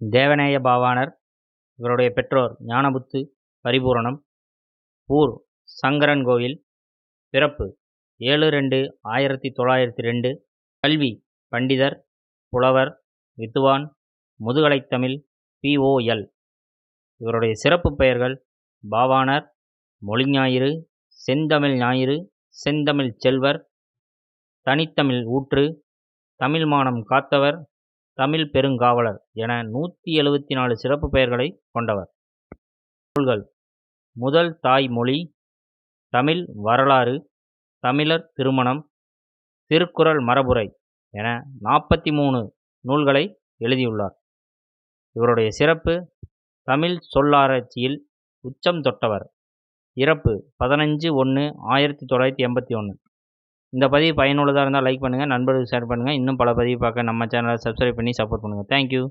தேவநேய பாவாணர் இவருடைய பெற்றோர் ஞானமுத்து பரிபூரணம் ஊர் சங்கரன்கோவில் பிறப்பு ஏழு ரெண்டு ஆயிரத்தி தொள்ளாயிரத்தி ரெண்டு கல்வி பண்டிதர் புலவர் வித்துவான் முதுகலைத்தமிழ் பிஓஎல் இவருடைய சிறப்பு பெயர்கள் பாவாணர் மொழிஞாயிறு செந்தமிழ் ஞாயிறு செந்தமிழ் செல்வர் தனித்தமிழ் ஊற்று தமிழ் மானம் காத்தவர் தமிழ் பெருங்காவலர் என நூற்றி எழுபத்தி நாலு சிறப்பு பெயர்களை கொண்டவர். நூல்கள். முதல் தாய்மொழி. தமிழ் வரலாறு. தமிழர் திருமணம். திருக்குறள் மரபுரை என நாற்பத்தி மூணு நூல்களை எழுதியுள்ளார். இவருடைய சிறப்பு தமிழ் சொல்லாராய்ச்சியில் உச்சம் தொட்டவர். இறப்பு பதினஞ்சு ஒன்று ஆயிரத்தி தொள்ளாயிரத்தி எண்பத்தி ஒன்று இந்த பதிவு பயனுள்ளதாக இருந்தால் லைக் பண்ணுங்கள் நண்பர்களுக்கு ஷேர் பண்ணுங்கள் இன்னும் பல பதிவு பார்க்க நம்ம சேனலை சப்ஸ்கிரைப் பண்ணி சப்போர்ட் பண்ணுங்கள் தேங்க்யூ